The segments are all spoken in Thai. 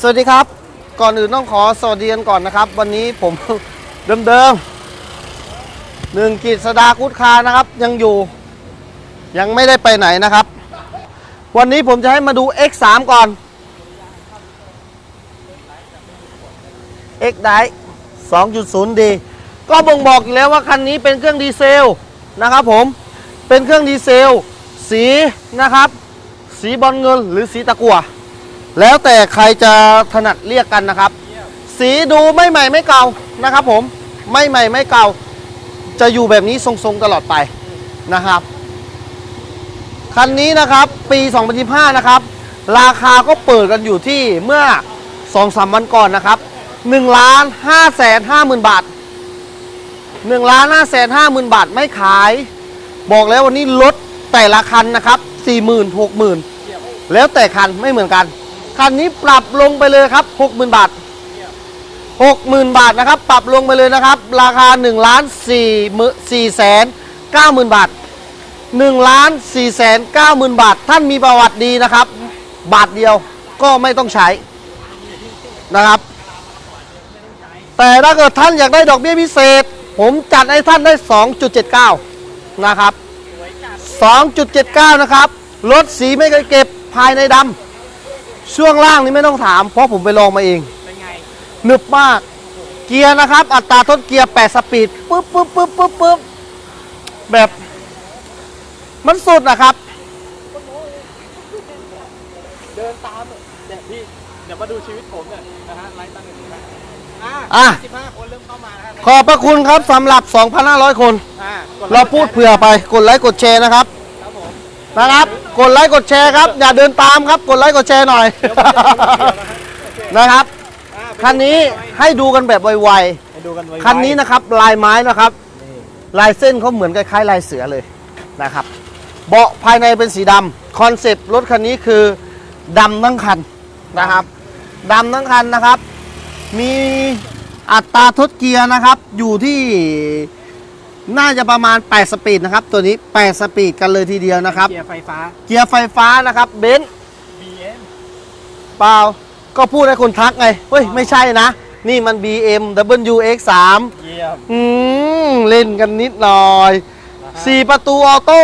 สวัสดีครับ ก่อนอื่นต้องขอสวัสดีกันก่อนนะครับ วันนี้ผมเดิมๆหนึ่งกิจสดากุดคานะครับ ยังอยู่ ยังไม่ได้ไปไหนนะครับ วันนี้ผมจะให้มาดู X3 ก่อน X ได้ 2.0D ก็บ่งบอกอยู่แล้วว่าคันนี้เป็นเครื่องดีเซลนะครับผมเป็นเครื่องดีเซล สีนะครับ สีบอลเงินหรือสีตะกั่ว แล้วแต่ใครจะถนัดเรียกกันนะครับ สีดูไม่ใหม่ไม่เก่านะครับ ผมไม่ใหม่ไม่เก่า จะอยู่แบบนี้ทรงๆตลอดไปนะครับคันนี้นะครับปี 2025นะครับ ราคาก็เปิดกันอยู่ที่เมื่อ 2-3 วันก่อนนะครับ1ล้าน5แสน5หมื่นบาท1ล้าน5แสน5หมื่นบาทไม่ขาย บอกแล้ววันนี้ลดแต่ละคันนะครับ 40,000 60,000 แล้วแต่คันไม่เหมือนกัน คันนี้ปรับลงไปเลยครับ 60,000 บาท 60,000 บาทนะครับ ปรับลงไปเลยนะครับ ราคา1ล้าน4 4แสน9หมื่นบาท1ล้าน4แสน9หมื่นบาท ท่านมีประวัติดีนะครับ บาทเดียวก็ไม่ต้องใช้นะครับ แต่ถ้าเกิดท่านอยากได้ดอกเบี้ยพิเศษ ผมจัดให้ท่านได้ 2.79 นะครับ 2.79 นะครับ รถสีไม่เคยเก็บภายในดำ ช่วงล่างนี้ไม่ต้องถาม เพราะผมไปลองมาเอง เป็นไง หนึบมาก เกียร์นะครับ อัตราทดเกียร์ 8 สปีดปึ๊บปึ๊บปึ๊บปึ๊บปึ๊บแบบ มันสุดนะครับ เดินตามเดี๋ยวพี่ เดี๋ยวมาดูชีวิตผมเนี่ยนะฮะไลฟ์ตั้งหนึ่งนะอ่าอะสิบห้าคนเริ่มเข้ามานะฮะขอบพระคุณครับสำหรับ 2,500 คน อ่ากไลค์เราพูดเผื่อไป กดไลค์กดแชร์นะครับ ครับผมนะครับ กดไลค์กดแชร์ครับอย่าเดินตามครับ กดไลค์กดแชร์หน่อยเดี๋ยวผมจะดูเดี๋ยวนะฮะโอเคนะครับอ่าไปดูคันนี้ให้ดูกันแบบไวไปดูกันไวๆๆคันนี้นะครับลายไม้นะครับ นี่ลายเส้นเขาเหมือนคล้ายๆลายเสือเลยนะครับ เบาะภายในเป็นสีดำคอนเซปต์รถคันนี้คือดำทั้งคันนะครับดำทั้งคันนะครับ มีอัตราทดเกียร์นะครับ อยู่ที่ น่าจะประมาณ 8 สปีดนะครับ ตัวนี้ 8 สปีดกันเลยทีเดียวนะครับ เกียร์ไฟฟ้า เกียร์ไฟฟ้านะครับเบนซ์ BM เปล่า ก็พูดให้คนทักไง เฮ้ย ไม่ใช่นะ นี่มัน BM WX3 เยี่ยม อืม เล่นกันนิดหน่อยนะฮะสี่ประตูออโต้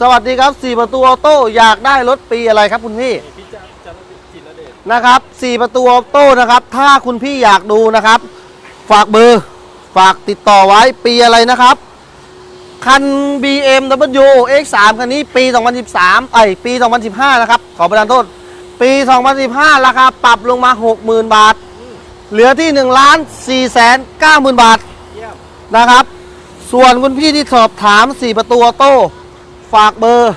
สวัสดีครับสี่ประตูออโต้ อยากได้รถปีอะไรครับคุณพี่นี่พี่จะจะมาจิตระเดชนะครับสี่ประตูออโต้นะครับ ถ้าคุณพี่อยากดูนะครับ ฝากเบอร์ ฝากติดต่อไว้ปีอะไรนะครับ คัน BMW X3 คันนี้ปี 2013 ไอยปี 2015 นะครับ ขอประทานโทษ ปี 2015 ราคาปรับลงมา 60,000 บาท เหลือที่1ล้าน4แสน90,000 บาทนะครับ ส่วนคุณพี่ที่สอบถาม 4 ประตูโต้ ฝากเบอร์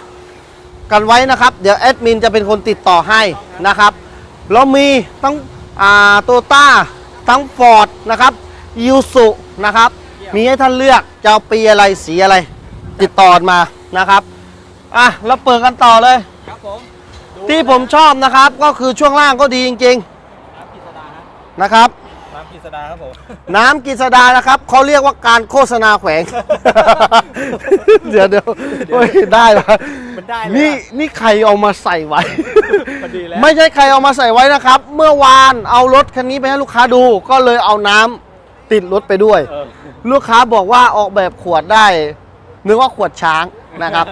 กันไว้นะครับ เดี๋ยวแอดมินจะเป็นคนติดต่อให้นะครับแล้วมีทั้งอ่าโตต้าทั้งฟอร์ดนะครับยูสุนะครับ มีให้ท่านเลือกจะเอาปีอะไรสีอะไร ติดต่อมานะครับอะเราเปิดกันต่อเลย ครับผมดูที่ผมชอบนะครับก็คือช่วงล่างก็ดีจริงน้ำกิษดาฮะๆนะครับ น้ำกิษดาครับผม น้ำกิษดานะครับเขาเรียกว่าการโฆษณาแขวง เดี๋ยวเดี๋ยวโอ้ยได้ปะมันได้เลยนี่อะนี่ใครเอามาใส่ไว้มันดีแล้วไม่ใช่ใครเอามาใส่ไว้นะครับ เมื่อวานเอารถคันนี้ไปให้ลูกค้าดู ก็เลยเอาน้ำ ติดรถไปด้วย เออลูกค้าบอกว่าออกแบบขวดได้นึกว่าขวดช้างนะครับ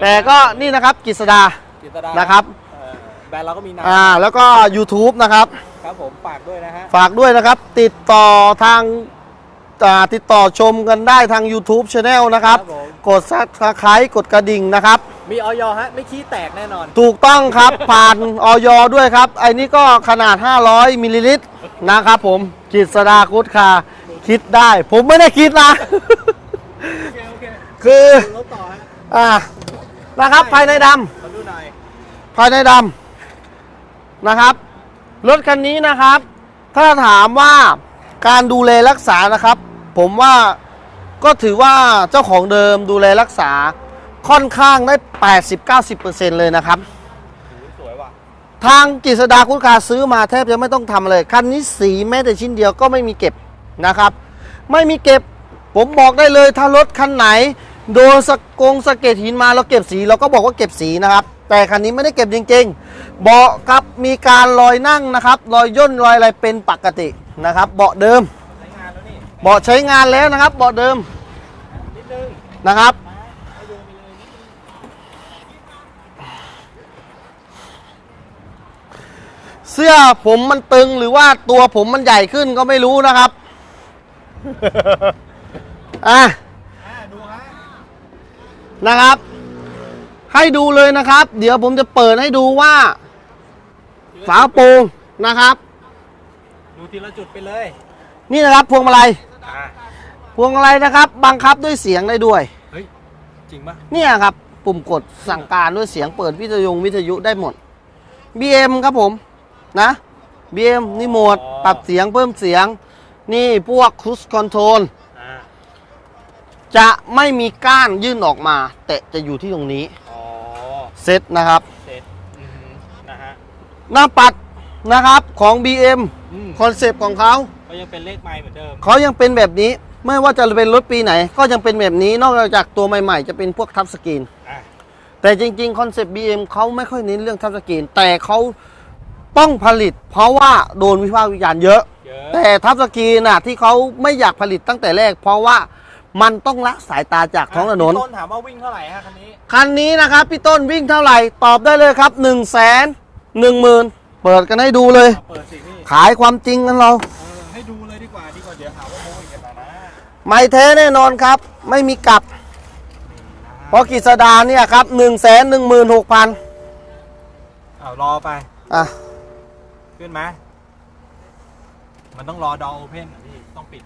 แต่ก็นี่นะครับกิษดากิษดานะครับเออแบรนด์เราก็มีน้อ่าแล้วก็ YouTube นะครับำครับผมฝากด้วยนะฮะฝากด้วยนะครับ ติดต่อทางอ่าติดต่อชมกันได้ทาง YouTube Channel นะครับครับผม กดซับสไครต์กดกระดิ่งนะครับ มีออยฮะ ไม่ขี้แตกแน่นอน ถูกต้องครับ ผ่านออยด้วยครับ ไอ้นี่ก็ขนาด 500มิลลิลิตรนะครับผมกิษดาคุดคา คิดได้ ผมไม่ได้คิดนะ โอเค โอเคคือรถต่อฮะอ่านะครับภายในดมาดูหน่อยำภายในดำนะครับ รถคันนี้นะครับ ถ้าถามว่าการดูแลรักษานะครับ ผมว่าก็ถือว่าเจ้าของเดิมดูแลรักษา ค่อนข้างได้ 80-90%เลยนะครับ สวยว่ะ ทางกิษดาคุณคาซื้อมาแทบจะไม่ต้องทำเลย คันนี้สีแม้แต่ชิ้นเดียวก็ไม่มีเก็บนะครับ ไม่มีเก็บ ผมบอกได้เลยถ้ารถคันไหน โดนสะกงสะเก็ดหินมาเราเก็บสีเราก็บอกว่าเก็บสีนะครับแแต่คันนี้ไม่ได้เก็บจริงๆ เบาะครับมีการรอยนั่งนะครับ รอยย่นรอยอะไรเป็นปกตินะครับ เบาะเดิมใช้งานแล้วนี่เบาะใช้งานแล้วนะครับ เบาะเดิมนิดนึงนะครับ ให้ดูไปเลยนิดนึง เสื้อผมมันตึงหรือว่าตัวผมมันใหญ่ขึ้นก็ไม่รู้นะครับ อะอ่าดูฮะนะครับ ให้ดูเลยนะครับ เดี๋ยวผมจะเปิดให้ดูว่า ฝาโปรงนะครับ ดูทีละจุดไปเลย นี่นะครับพวงมาลัยอ่าพวงมาลัยนะครับ บังคับด้วยเสียงได้ด้วยเฮ้ยจริงปะเนี่ยครับ ปุ่มกดสั่งการด้วยเสียงเปิดวิทยุวิทยุได้หมด BM ครับผม นะ BM นี่โหมดปรับเสียงเพิ่มเสียง นี่พวกค u สคอนโทรลอ่าจะไม่มีก้านยื่นออกมา แต่จะอยู่ที่ตรงนี้อ๋อเซตนะครับ เสร็จอือหือนะฮะหน้าปัดนะครับของ BM อืมคอนเซปต์ของเขา ก็ยังเป็นเลขไม้เหมือนเดิมเขายังเป็นแบบนี้ไม่ว่าจะเป็นรถปีไหน ก็ยังเป็นแบบนี้นอกจากตัวใหม่ๆ จะเป็นพวกทับสกรีน อะแต่จริงๆ คอนเซปต์ BM เขาไม่ค่อยเน้นเรื่องทับสกรีนแต่เขา ต้องผลิต เพราะว่าโดนวิพากษ์วิจารณ์เยอะ เยอะ แต่ทับสกรีนน่ะที่เขาไม่อยากผลิตตั้งแต่แรก เพราะว่ามันต้องละสายตาจากท้องถนน พี่ต้นถามว่าวิ่งเท่าไหร่ฮะคันนี้คันนี้นะครับพี่ต้นวิ่งเท่าไหร่ตอบได้เลยครับ1นึ่งแสนหนึ่งหมื่นเปิดกันให้ดูเลย เอาเปิดสิพี่ขายความจริงกันเรา เออให้ดูเลยดีกว่าดีกว่าเดี๋ยวหาว่าโม้อีกกันนะไม่แท้แน่นอนครับ ไม่มีกลับ เพราะกิษดาเนี่ยครับ1นึ่งแสนหนึ่งหมื่นหกพันเอารอไป อะ ขึ้นไหมมันต้องรอดอโอเพนอะพี่ต้องปิด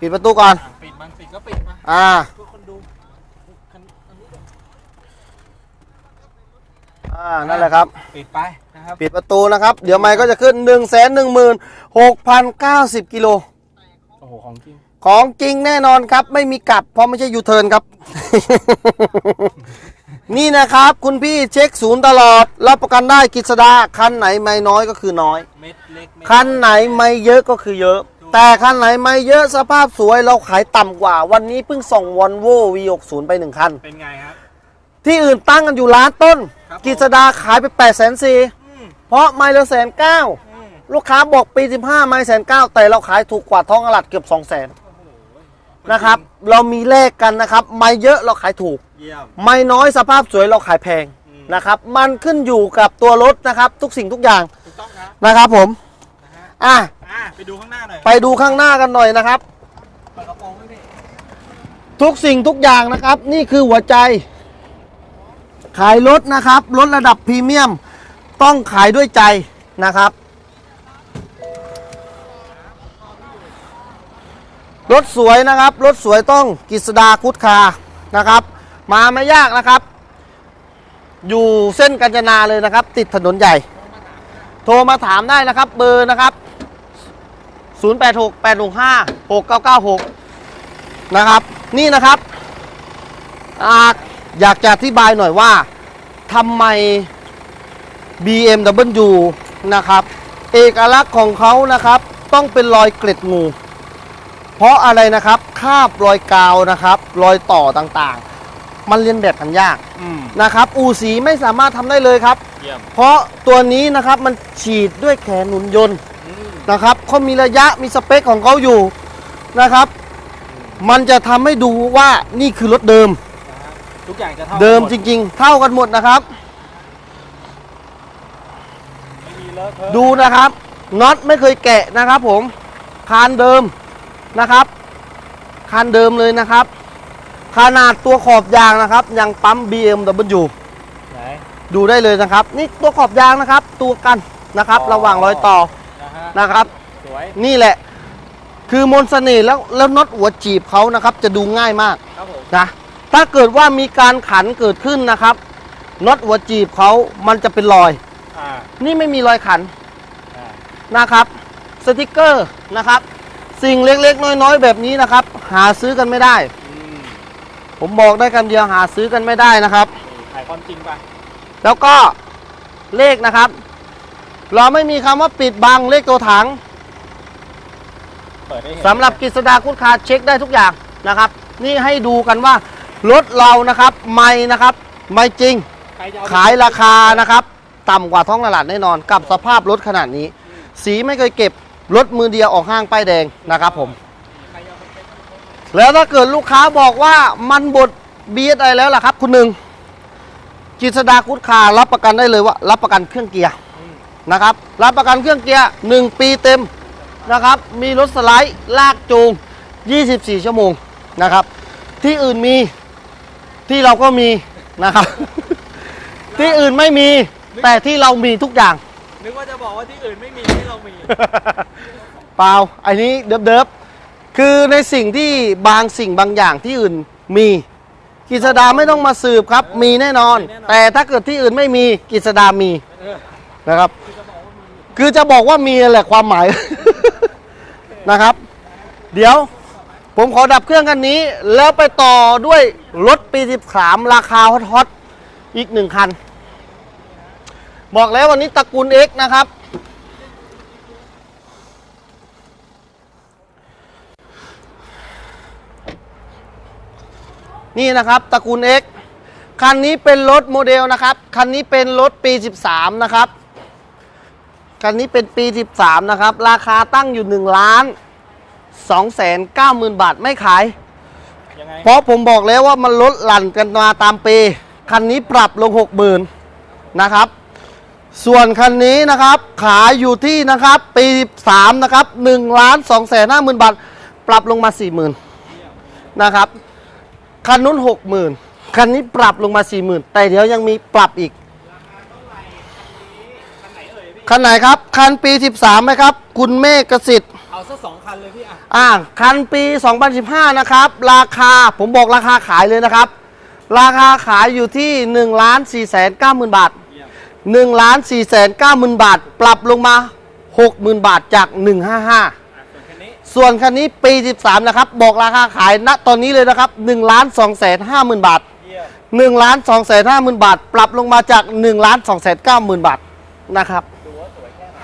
ปิดประตูก่อน อะปิดมันปิดก็ปิดมาอ่า เพื่อคนดูคันคันนี้อ่า นั่นแหละครับ ปิดไปนะครับปิดประตูนะครับ เดี๋ยวไมค์ก็จะขึ้น1นึ่งแสนหนึ่งหมื่นหกพันเก้าสิบกิโล โอ้โหของจริงของจริงแน่นอนครับ ไม่มีกลับ เพราะไม่ใช่ยูเทิร์นครับ นี่นะครับคุณพี่เช็คศูนย์ตลอด รับประกันได้กิษดาคันไหนไม่น้อยก็คือน้อย เม็ดเล็กเม็ดคันไหนไม่เยอะก็คือเยอะ แต่คันไหนไม่เยอะสภาพสวยเราขายต่ำกว่า วันนี้เพิ่งส่งวอลโว่ V60 ไปหนึ่งคัน เป็นไงครับ ที่อื่นตั้งกันอยู่ล้านต้น ครับผม กิษดาขายไป8 0 0 0 0 0อืมเพราะไมล์ละแสนเก้าอืมลูกค้าบอกปี 15 ไมล์แสนเก้าแต่เราขายถูกกว่าท้องตลาดเกือบ2 0 0 0 0 0นะครับ เรามีแลกกันนะครับ ไมล์เยอะเราขายถูกเยี่ยม ไมล์น้อยสภาพสวยเราขายแพงอืมนะครับ มันขึ้นอยู่กับตัวรถนะครับ ทุกสิ่งทุกอย่างถูกต้องครับนะครับผมนะฮะอะอะไปดูข้างหน้าหน่อยไปดูข้างหน้ากันหน่อยนะครับเปิดกระโปรงด้วยพี่ทุกสิ่งทุกอย่างนะครับ นี่คือหัวใจ ขายรถนะครับรถระดับพรีเมียม ต้องขายด้วยใจนะครับ รถสวยนะครับ รถสวยต้องกิษดาคุดคานะครับ มาไม่ยากนะครับ อยู่เส้นกัญจนาเลยนะครับ ติดถนนใหญ่ โทรมาถามได้นะครับ เบอร์นะครับ 086 865 6996 นะครับ นี่นะครับอยากจะอธิบายหน่อยว่าทำไม BMW นะครับ เอกลักษณ์ของเขานะครับ ต้องเป็นรอยเกล็ดงู เพราะอะไรนะครับคาบรอยกาวนะครับ รอยต่อต่างๆ มันเรียนแบบกันยากอืมนะครับ อูสีไม่สามารถทำได้เลยครับ เยี่ยมเพราะตัวนี้นะครับมันฉีดด้วยแขนหนุนยนต์อืมนะครับเขามีระยะมีสเปคของเขาอยู่นะครับ มันจะทำให้ดูว่านี่คือรถเดิม นะฮะทุกอย่างจะเท่าเดิมหจริงๆ เท่ากันหมดนะครับ ไม่มีเลอะเทอะดูนะครับน็อตไม่เคยแกะนะครับผมคานเดิมนะครับคานเดิมเลยนะครับ ขนาดตัวขอบยางนะครับ ยังปั๊ม BMW ไหน ดูได้เลยนะครับ นี่ตัวขอบยางนะครับ ตัวกันนะครับ อ๋อ ระหว่างรอยต่อนะฮะนะครับ สวย นี่แหละ คือมนต์เสน่ห์แล้วแล้วน็อตหัวจีบเขานะครับ จะดูง่ายมาก ครับผม นะถ้าเกิดว่ามีการขันเกิดขึ้นนะครับน็อตหัวจีบเขามันจะเป็นรอย อ่า นี่ไม่มีรอยขันอ่า นะครับ สติกเกอร์นะครับ สิ่งเล็กๆ น้อยๆ แบบนี้นะครับ หาซื้อกันไม่ได้อืม ผมบอกได้คำเดียวหาซื้อกันไม่ได้นะครับนี่ถ่ายความจริงไป แล้วก็เลขนะครับ เราไม่มีคำว่าปิดบังเลขตัวถังเปิดให้เห็นสำหรับกฤษดาคุณคาเช็คได้ทุกอย่างนะครับ นี่ให้ดูกันว่ารถเรานะครับไม่นะครับไม่จริง ใครจะเอไปขายราคานะครับ ต่ำกว่าท้องตลาดแน่นอนกับสภาพรถขนาดนี้ สีไม่เคยเก็บรถมือเดียวออกห้างป้ายแดงนะครับผม แล้วถ้าเกิดลูกค้าบอกว่ามันบดเบียดอะไรแล้วล่ะครับ คุณหนึ่งกิษดาคุดคารับประกันได้เลยว่า รับประกันเครื่องเกียร์อืมนะครับ รับประกันเครื่องเกียร์ 1 ปีเต็มนะครับ มีรถสไลด์ลากจูง 24 ชั่วโมงนะครับ ที่อื่นมีที่เราก็มีนะครับ ที่อื่นไม่มี แต่ที่เรามีทุกอย่าง นึกว่าจะบอกว่าที่อื่นไม่มีที่เรามี เปล่า อันนี้เดิบๆ คือในสิ่งที่บางสิ่งบางอย่างที่อื่นมีกิษดาไม่ต้องมาสืบครับ มีแน่นอนมีแน่นอนแต่ถ้าเกิดที่อื่นไม่มีกิษดามีเออนะครับคือจะบอกว่ามีคือจะบอกว่ามีแหละความหมายนะครับ เดี๋ยวผมขอดับเครื่องคันนี้ แล้วไปต่อด้วยรถปี 13 ราคาฮอตๆอีกหนึ่งคัน บอกแล้ววันนี้ตระกูล X นะครับ นี่นะครับตระกูล X คันนี้เป็นรถโมเดลนะครับ คันนี้เป็นรถปี 13 นะครับ คันนี้เป็นปี 13 นะครับ ราคาตั้งอยู่1ล้าน2แสน9หมื่นบาทไม่ขายยังไงเพราะผมบอกแล้วว่ามันลดหลั่นกันมาตามปี คันนี้ปรับลง 60,000นะครับ ส่วนคันนี้นะครับ ขายอยู่ที่นะครับ ปี3นะครับ1ล้าน2แสน5หมื่นบาท ปรับลงมา 40,000นะครับ คันนู้น60,000คันนี้ปรับลงมา40,000แต่เดี๋ยวยังมีปรับอีกคันไหนเอ่ยพี่คันไหนครับ คันปี 13ไหมครับ คุณเมฆกสิทธิ์เอาสักสองคันเลยพี่อะอ่าคันปี 2015 นะครับ ราคาผมบอกราคาขายเลยนะครับ ราคาขายอยู่ที่1ล้าน4แสน9หมื่นบาทเยี่ยม1ล้าน4แสน9หมื่นบาท ปรับลงมา 60,000 บาทจาก 155อะ ส่วนคันนี้ส่วนคันนี้ปี 13 นะครับ บอกราคาขายณตอนนี้เลยนะครับ1ล้าน2แสน5หมื่นบาทเยี่ยม1ล้าน2แสน5หมื่นบาท ปรับลงมาจาก1ล้าน2แสน9หมื่นบาทนะครับดูว่าสวยแค่ไหน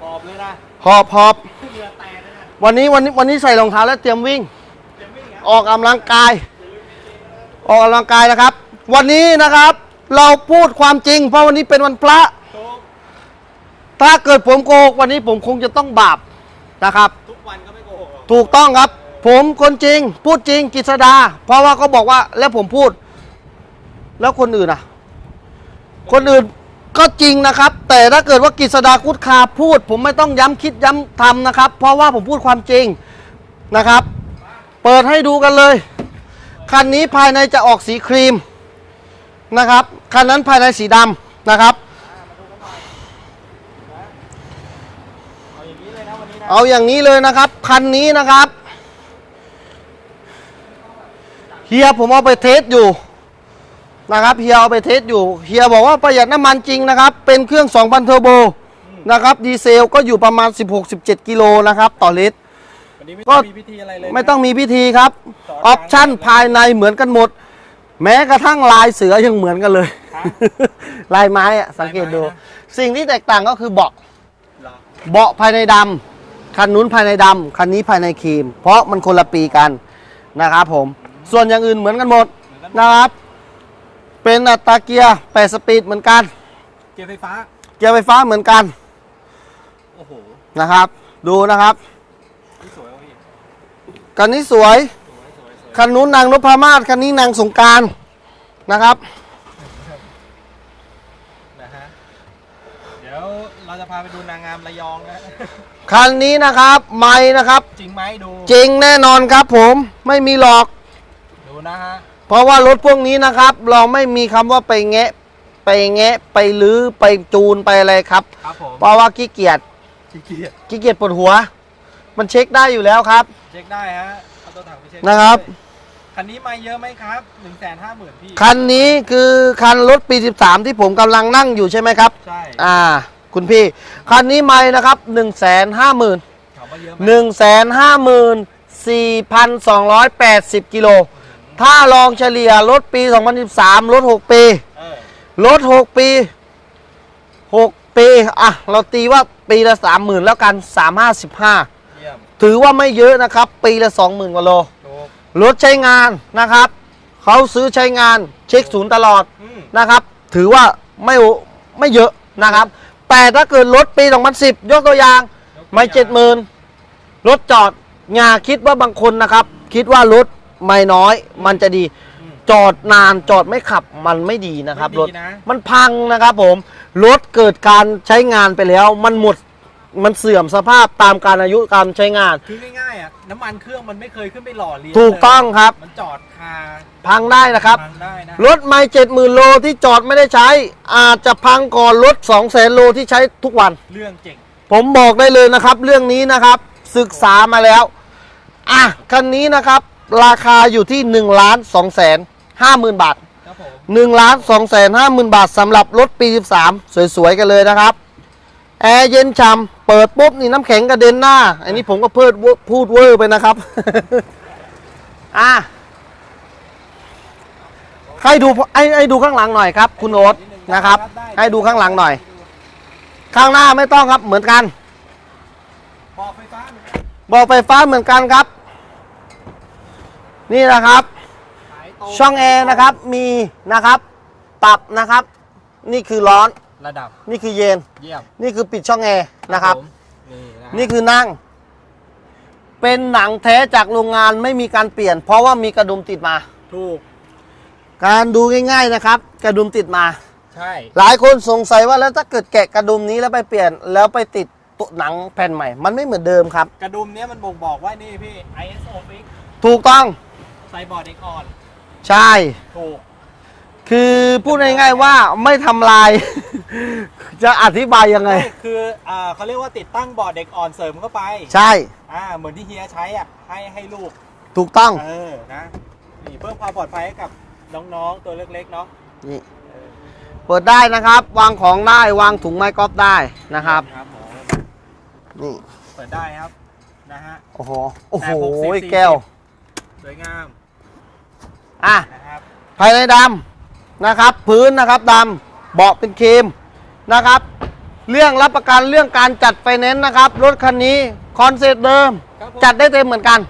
ขอบเลยนะหอบหอบเรือแตกเลยนะวันนี้วันนี้วันนี้ใส่รองเท้าแล้วเตรียมวิ่งเดี๋ยววิ่งอะออกกำลังกาย ออกกำลังกายนะครับ วันนี้นะครับ เราพูดความจริง เพราะวันนี้เป็นวันพระทุก ถ้าเกิดผมโกหกวันนี้ผมคงจะต้องบาปนะครับ ทุกวันก็ไม่โกหกหรอกถูกต้องครับ ผมคนจริง พูดจริงกิษดา เพราะว่าเขาบอกว่าแล้วผมพูด แล้วคนอื่นอะ คนอื่นก็จริงนะครับ แต่ถ้าเกิดว่ากิษดาคุดคาพูด ผมไม่ต้องย้ำคิดย้ำทำนะครับ เพราะว่าผมพูดความจริงนะครับ เปิดให้ดูกันเลยคันนี้ภายในจะออกสีครีมนะครับคันนั้นภายในสีดำนะครับ เอาอย่างนี้ เลยนะวันนี้นะเอาอย่างนี้เลยนะครับ คันนี้นะครับ เฮียผมเอาไปเทสอยู่นะครับ เฮียเอาไปเทสอยู่ เฮียบอกว่าประหยัดน้ำมันจริงนะครับ เป็นเครื่อง 2,000 เทอร์โบนะครับ ดีเซลก็อยู่ประมาณ 16-17 กิโลนะครับ ต่อลิตรวันนี้ไม่ก็ต้องมีพิธีอะไรเลยนะไม่ต้องมีพิธีครับสอนออปชั่นภายในเหมือนกันหมด แม้กระทั่งลายเสือยังเหมือนกันเลยฮะลายไม้อะสังเกตดูลายไม้นะสิ่งที่แตกต่างก็คือเบาะเหรอเบาะภายในดำ คันนู้นภายในดำคันนี้ภายในครีม เพราะมันคนละปีกันนะครับผม ส่วนอย่างอื่นเหมือนกันหมดนะครับ เป็นอัตราเกียร์8สปีดเหมือนกัน เกียร์ไฟฟ้า เกียร์ไฟฟ้าเหมือนกัน โอ้โห นะครับ ดูนะครับนี่สวยว่ะพี่คันนี้สวยสวยสวยสวย คันนู้นนางนพมาศคันนี้นางสงกรารนะครับ นะฮะ เดี๋ ยวเราจะพาไปดูนางงามระยองนะคันนี้นะครับไม่นะครับ จริงไหมดู จริงแน่นอนครับผมไม่มีหลอก ดูนะฮะ เพราะว่ารถพวกนี้นะครับ เราไม่มีคำว่าไปแงะ ไปแงะ ไปลื้อไปจูนไปอะไรครับ ครับผมเพราะว่าขี้เกียจขี้เกียจขี้เกียจปวดหัว มันเช็คได้อยู่แล้วครับ เช็คได้ฮะเอาตัวถังไปเช็คนะครับ คันนี้มาเยอะไหมครับหนึ่งแสนห้าหมื่นพี่ คันนี้คือคันรถปี 13 ที่ผมกำลังนั่งอยู่ใช่ไหมครับ ใช่อ่า คุณพี่ คันนี้ไม่นะครับ 1 5 0 0 0 0 ถามว่าเยอะไหม1 5 4 2 8 0 กิโล ถ้าลองเฉลี่ยรถปี 2013 รถ 6 ปี เออรถ 6 ปี 6 ปี อะ เราตีว่าปีละ 30,000 แล้วกัน 355 เยี่ยม ถือว่าไม่เยอะนะครับ ปีละ 20,000 กว่าโลถูก รถใช้งานนะครับเขาซื้อใช้งานเช็คศูนย์ตลอดอืมนะครับ ถือว่าไม่โอไม่เยอะนะครับ แต่ถ้าเกิดรถปี 2010 ยกตัวอย่าง ไม่เจ็ดหมื่นรถจอดอย่าคิดว่าบางคนนะครับ คิดว่ารถไม่น้อย มันจะดีอืมจอดนานจอดไม่ขับมันไม่ดีนะครับไม่รดีถนะ มันพังนะครับผม รถเกิดการใช้งานไปแล้ว มันหมด มันเสื่อมสภาพตามการอายุการใช้งาน คือง่ายๆอะน้ำมันเครื่องมันไม่เคยขึ้นไปหล่อเลี้ยงถูกต้องครับ มันจอดคาพังได้นะครับ พังได้นะรถไม่เจ็ดหมื่นโลที่จอดไม่ได้ใช้ อาจจะพังก่อนรถ2องแสนโลที่ใช้ทุกวัน เรื่องเจ๋งผมบอกได้เลยนะครับ เรื่องนี้นะครับ ศึกษามาแล้ว อะคันนี้นะครับ ราคาอยู่ที่1ล้าน2แสน5หมื่นบาทครับผม1ล้าน2แสน5หมื่นบาทสำหรับรถปี 13 สวยๆกันเลยนะครับ แอร์เย็นฉ่ำ เปิดปุ๊บนี่น้ำแข็งกระเด็นหน้า อันนี้ผมก็เพิดพูดเวอร์ไปนะครับ อะให้ดูให้ให้ดูข้างหลังหน่อยครับ คุณโอ๊ตนะครับ ให้ดูข้างหลังหน่อย ข้างหน้าไม่ต้องครับเหมือนกันบอกไฟฟ้าเหมือนกันบอกไฟฟ้าเหมือนกันครับ นี่นะครับ ช่องแอร์นะครับมีนะครับ ปรับนะครับ นี่คือร้อน ระดับ นี่คือเย็น เยี่ยมนี่คือปิดช่องแอร์นะครับ ผมนี่นะนี่คือนั่ง เป็นหนังแท้จากโรงงานไม่มีการเปลี่ยน เพราะว่ามีกระดุมติดมา ถูก การดูง่ายๆนะครับ กระดุมติดมา ใช่ หลายคนสงสัยว่าแล้วถ้าเกิดแกะกระดุมนี้แล้วไปเปลี่ยน แล้วไปติดตัวหนังแผ่นใหม่ มันไม่เหมือนเดิมครับ กระดุมเนี้ยมันบ่งบอกว่านี่พี่ ISO fix ถูกต้องใส่บอร์ดเด็กอ่อน ใช่ ถูก คือพูดง่ายๆว่าไม่ทำลาย จะอธิบายยังไงไม่คืออ่าเขาเรียกว่าติดตั้งบอร์ดเด็กอ่อนเสริมเข้าไปใช่อ่าเหมือนที่เฮียใช้อะให้ให้ลูก ถูกต้องเออนะนี่เพิ่มความปลอดภัยให้กับน้องๆตัวเล็กๆเนาะนี่เปิดได้นะครับ วางของได้วางถุงไม้กอล์ฟได้นะครับครับผมนี่เปิดได้ครับนะฮะ โอ้โหโอ้โหแต่60 40แก้วสวยงามอะนะครับภายในดำ นะครับ พื้นนะครับดำเบาะเป็นครีมนะครับ เรื่องรับประกันเรื่องการจัดไฟแนนซ์นะครับ รถคันนี้คอนเซ็ปต์เดิมครับผมจัดได้เต็มเหมือนกัน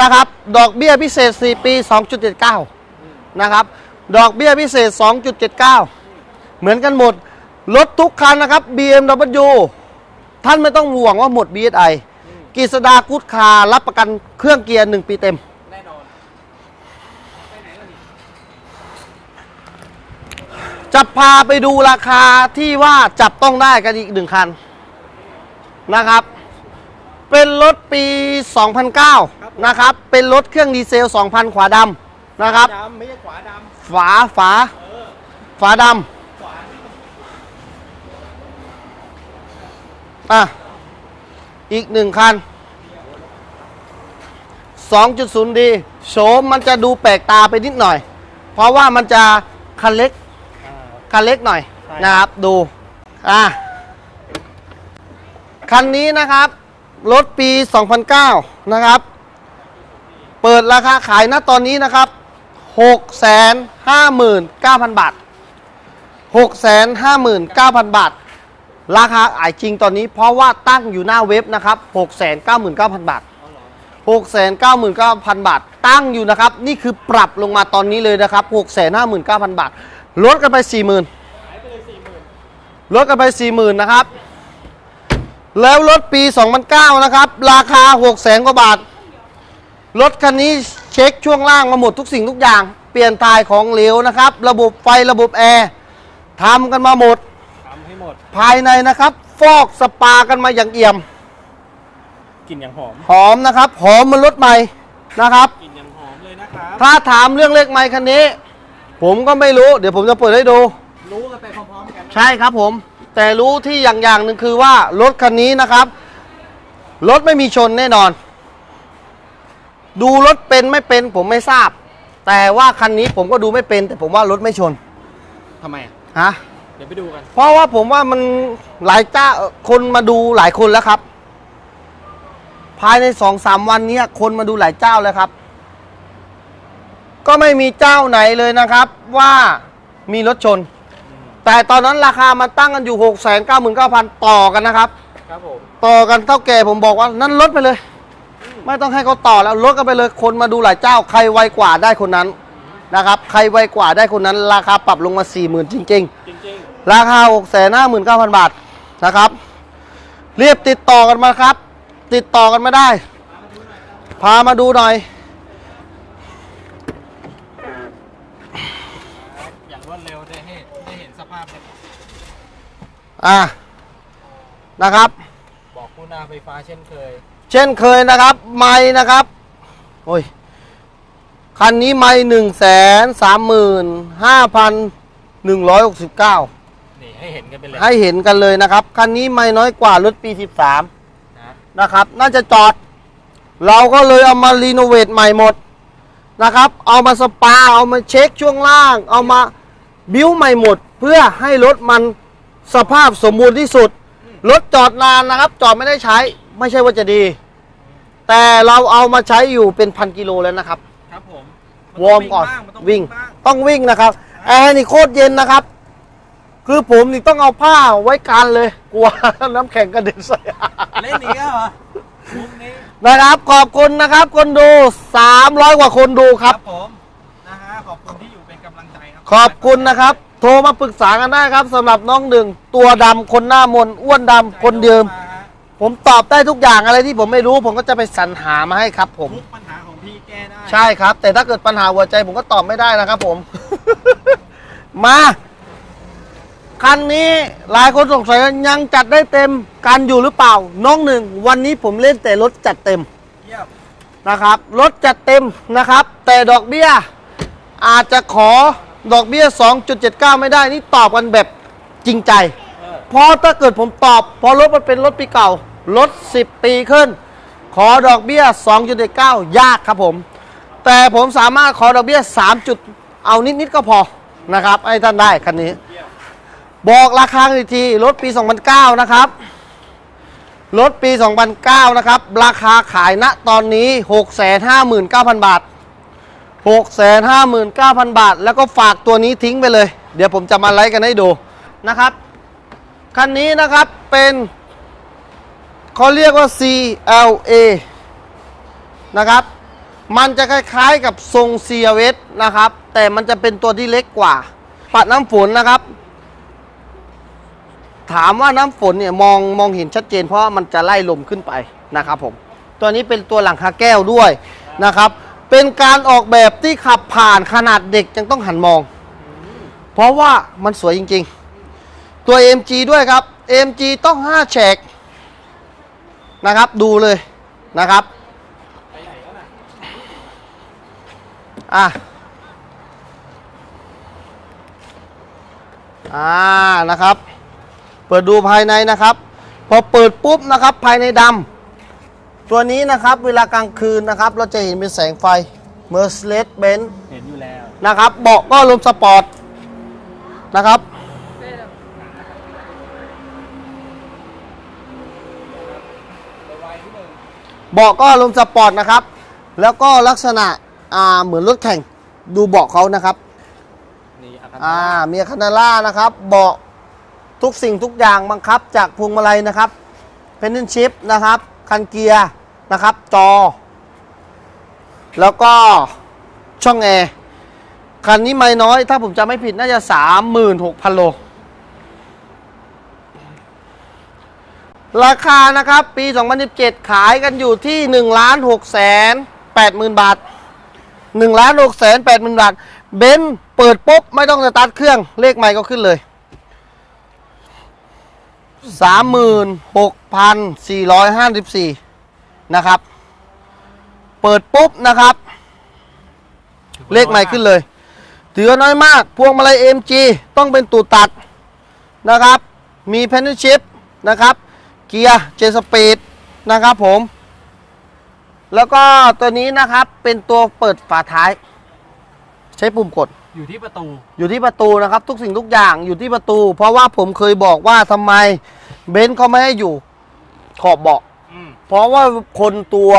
นะครับ ดอกเบี้ยพิเศษ 4 ปี 2.79 นะครับ ดอกเบี้ยพิเศษ 2.79 เหมือนกันหมด รถทุกคันนะครับ BMW ท่านไม่ต้องห่วงว่าหมด BSI กิษดากุดคาร์รับประกันเครื่องเกียร์ 1 ปีเต็ม แน่นอนไปไหนแล้วนี่ จะพาไปดูราคาที่ว่าจับต้องได้กันอีกหนึ่งคันนะครับ เป็นรถปี 2009 นะครับ เป็นรถเครื่องดีเซล 2,000 ขวาดำนะครับดำไม่ใช่ขวาดฝาฝาำเออฝาดขวาำอะอีกหนึ่งคัน 2.0ดีโฉมมันจะดูแปลกตาไปนิดหน่อย เพราะว่ามันจะคันเล็กอ่า คันเล็กหน่อยใช่นะครับดูอะคันนี้นะครับ รถปี 2009 นะครับ เปิดราคาขายณตอนนี้นะครับ 659,000 บาท 659,000 บาท ราคาขายจริงตอนนี้เพราะว่าตั้งอยู่หน้าเว็บนะครับ 699,000 บาท 699,000 บาท ตั้งอยู่นะครับ นี่คือปรับลงมาตอนนี้เลยนะครับ 659,000 บาท ลดกันไป40,000หายไปเลยสี่หมื่นลดกันไป40,000นะครับ แล้วรถปี 2009 นะครับ ราคา 600,000กว่าบาท รถคันนี้เช็คช่วงล่างมาหมดทุกสิ่งทุกอย่าง เปลี่ยนทายของเหลวนะครับ ระบบไฟระบบแอร์ทำกันมาหมดทำให้หมด ภายในนะครับ ฟอกสปากันมาอย่างเอี่ยมกลิ่นอย่างหอม หอมนะครับ หอมเหมันรถใหม่นะครับกลิ่นอย่างหอมเลยนะครับ ถ้าถามเรื่องเลขไมค์คันนี้ ผมก็ไม่รู้ เดี๋ยวผมจะเปิดให้ดู รู้กันไปพร้อมๆกันนะใช่ครับผม แต่รู้ที่อย่างอย่างหนึ่งคือว่ารถคันนี้นะครับ รถไม่มีชนแน่นอน ดูรถเป็นไม่เป็นผมไม่ทราบ แต่ว่าคันนี้ผมก็ดูไม่เป็น แต่ผมว่ารถไม่ชนทำไมอะฮะเดี๋ยวไปดูกันเพราะว่าผมว่ามันหลายเจ้าคนมาดูหลายคนแล้วครับ ภายในสองสามวันเนี้ยคนมาดูหลายเจ้าแล้วครับ ก็ไม่มีเจ้าไหนเลยนะครับว่ามีรถชน แต่ตอนนั้นราคามันตั้งกันอยู่ 6 9 9 0 0 0 ต่อกันนะครับ ครับผม ต่อกันเท่าแก่ผมบอกว่านั่นลดไปเลย ไม่ต้องให้เขาต่อแล้วลดกันไปเลย คนมาดูหลายเจ้าใครไวกว่าได้คนนั้นนะครับ ใครไวกว่าได้คนนั้น ราคาปรับลงมา 40,000 จริง จริงๆ ราคา 659,000 บาทนะครับรีบติดต่อกันมาครับ ติดต่อกันมาได้ พามาดูหน่อย ๆ อย่างรวดเร็วได้ให้ได้เห็นสภาพเนี่ย อ่านะครับ บอกคุณอาไฟฟ้าเช่นเคย เช่นเคยนะครับ ไม่นะครับโอ้ยคันนี้ไม่หนึ่งแสนสามหมื่นห้าพันหนึ่งร้อยหกสิบเก้านี่ให้เห็นกันไปเลยให้เห็นกันเลยนะครับ คันนี้ไม่น้อยกว่ารถปีสิบสามนะนะครับ น่าจะจอด เราก็เลยเอามารีโนเวทใหม่หมดนะครับ เอามาสปา เอามาเช็คช่วงล่าง เอามาบิ้วใหม่หมด เพื่อให้รถมัน สภาพสมบูรณ์ที่สุด รถจอดนานนะครับ จอดไม่ได้ใช้ ไม่ใช่ว่าจะดี แต่เราเอามาใช้อยู่เป็นพันกิโลแล้วนะครับ ครับผมวอร์มก่อนมันต้องวิ่งบ้างต้องวิ่งนะครับแอร์นี่โคตรเย็นนะครับ คือผมนี่ต้องเอาผ้าไว้กันเลย กลัวน้ำแข็งกระเด็นใส่เล่นนี้ก็เหรอมุมนี้นะครับ ขอบคุณนะครับ คนดู 300 กว่าคนดูครับผมนะฮะขอบคุณที่ ขอบคุณนะครับ โทรมาปรึกษากันได้ครับสำหรับน้องหนึ่งตัวดำคนหน้ามนต์อ้วนดำคนเดิมาฮะผมตอบได้ทุกอย่างอะไรที่ผมไม่รู้ ผมก็จะไปสรรหามาให้ครับ ผม ทุกปัญหาของพี่แก้ได้ใช่ครับ แต่ถ้าเกิดปัญหาหัวใจผมก็ตอบไม่ได้นะครับผม มาคันนี้หลายคนสงสัยว่ายังจัดได้เต็มกันอยู่หรือเปล่า น้องหนึ่งวันนี้ผมเล่นแต่รถจัดเต็ม เยี่ยมนะครับรถจัดเต็มนะครับ แต่ดอกเบี้ย อาจจะขอ ดอกเบี้ย 2.79 ไม่ได้นี่ตอบกันแบบจริงใจเออเพราะถ้าเกิดผมตอบเพราะรถมันเป็นรถปีเก่ารถ10 ปีขึ้น ขอดอกเบี้ย 2.79 ยากครับผม แต่ผมสามารถขอดอกเบี้ย 3 จุดเอานิด ๆ ก็พอนะครับให้ท่านได้คันนี้ บอกราคาอีกที รถปี 2009 นะครับ รถปี 2009 นะครับ ราคาขายณตอนนี้ 659,000 บาท 659,000 บาท แล้วก็ฝากตัวนี้ทิ้งไปเลย เดี๋ยวผมจะมาไลฟ์กันให้ดูนะครับ คันนี้นะครับเป็นเขาเรียกว่า CLA นะครับ มันจะคล้ายๆกับทรง CLS นะครับ แต่มันจะเป็นตัวที่เล็กกว่า ปัดน้ำฝนนะครับ ถามว่าน้ำฝนเนี่ยมองมองเห็นชัดเจนเพราะมันจะไล่ลมขึ้นไปนะครับผม ตัวนี้เป็นตัวหลังคาแก้วด้วยนะครับ เป็นการออกแบบที่ขับผ่านขนาดเด็กยังต้องหันมอง เพราะว่ามันสวยจริงๆ ตัว MG ด้วยครับ MG ต้อง 5 แฉกนะครับ ดูเลยนะครับอะอ่านะครับ เปิดดูภายในนะครับ พอเปิดปุ๊บนะครับ ภายในดำ ตัวนี้นะครับเวลากลางคืนนะครับ เราจะเห็นเป็นแสงไฟ Mercedes Benz เห็นอยู่แล้วนะครับ เบาะก็ลมสปอร์ตนะครับไวๆนิดนึงเบาะก็ลมสปอร์ตนะครับ แล้วก็ลักษณะอ่าเหมือนรถแข่งดูเบาะเขานะครับนี่อาคารอ่ามีคานาล่านะครับ เบาะทุกสิ่งทุกอย่างบังคับจากพวงมาลัยนะครับเพนเทนชิพนะครับ คันเกียร์นะครับจอ แล้วก็ช่องแอร์คันนี้ไม่น้อย ถ้าผมจำไม่ผิดน่าจะ 36,000 โล ราคานะครับปี 2017 ขายกันอยู่ที่1ล้าน6แสน80,000 บาท1ล้าน6แสน80,000 บาท เบนซ์เปิดปุ๊บ ไม่ต้องสตาร์ทเครื่อง เลขใหม่ก็ขึ้นเลย 36,454 นะครับ เปิดปุ๊บนะครับ เลขใหม่ขึ้นเลย ถือน้อยมาก พวงมาลัย MG ต้องเป็นตูดตัดนะครับ มีแพนเนชิพนะครับ เกียร์เจสปีดนะครับผม แล้วก็ตัวนี้นะครับเป็นตัวเปิดฝาท้าย ใช้ปุ่มกด อยู่ที่ประตู อยู่ที่ประตูนะครับ ทุกสิ่งทุกอย่างอยู่ที่ประตู เพราะว่าผมเคยบอกว่าทำไมเบนซ์เขาไม่ให้อยู่ขอบเบาะอืมเพราะว่าคนตัว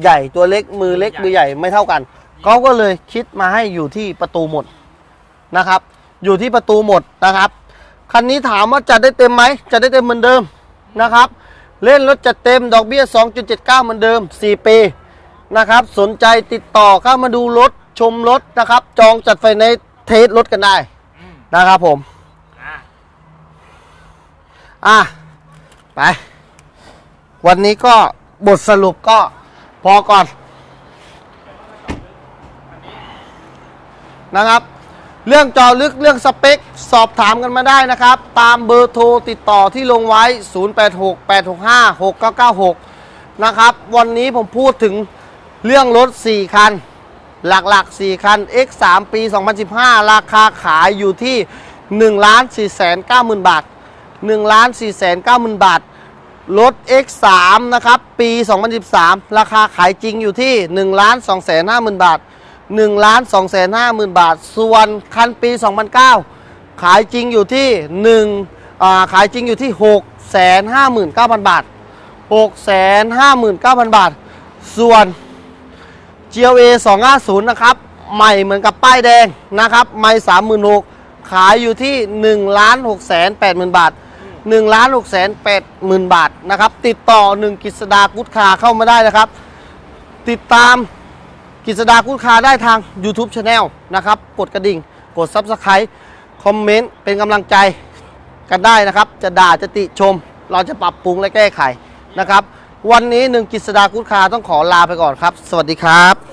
ใหญ่ตัวเล็กมือเล็กมือใหญ่ไม่เท่ากันเขาก็เลยคิดมาให้อยู่ที่ประตูหมดนะครับ อยู่ที่ประตูหมดนะครับคันนี้ถามว่าจัดได้เต็มไหมจัดได้เต็มเหมือนเดิมนะครับ เล่นรถจัดเต็มดอกเบี้ย 2.79 เหมือนเดิม 4 ปีนะครับ สนใจติดต่อเข้ามาดูรถ ชมรถนะครับ จองจัดไฟในซ์เทสรถกันได้อืมนะครับผม อะอะ ไป วันนี้ก็บทสรุปก็พอก่อน นะครับ เรื่องจอลึกเรื่องสเปค สอบถามกันมาได้นะครับ ตามเบอร์โทรติดต่อที่ลงไว้ 0868656996 นะครับ วันนี้ผมพูดถึงเรื่องรถ 4 คัน หลักๆ 4 คัน X3 ปี 2015 ราคาขายอยู่ที่ 1 4 9 0 0 0 บาท 1 4 9 0 0 0 บาท รถ X3 นะครับ ปี 2013 ราคาขายจริงอยู่ที่ 1 2 5 0 0 0 0 บาท 1 2 5 0 0 0 0 บาท ส่วนคันปี 2009 ขายจริงอยู่ที่1าขายจริงอยู่ที่ 6 5 9 0 0 0 บาท 6 5 9 0 0 0 บาท ส่วน GLA 250 นะครับ ใหม่เหมือนกับป้ายแดงนะครับ ไม่36,000ขายอยู่ที่1ล้าน6แสน8หมื่นบาท1ล้าน6แสน8หมื่นบาทนะครับ ติดต่อ 1 กิษดากุดคาเข้ามาได้นะครับ ติดตามกิษดากุดคาได้ทาง YouTube Channel นะครับ กดกระดิ่ง กด Subscribe คอมเมนต์เป็นกำลังใจกันได้นะครับ จะด่าจะติชม เราจะปรับปรุงและแก้ไขนะครับ วันนี้หนึ่งกิษดากุดคาต้องขอลาไปก่อนครับ สวัสดีครับ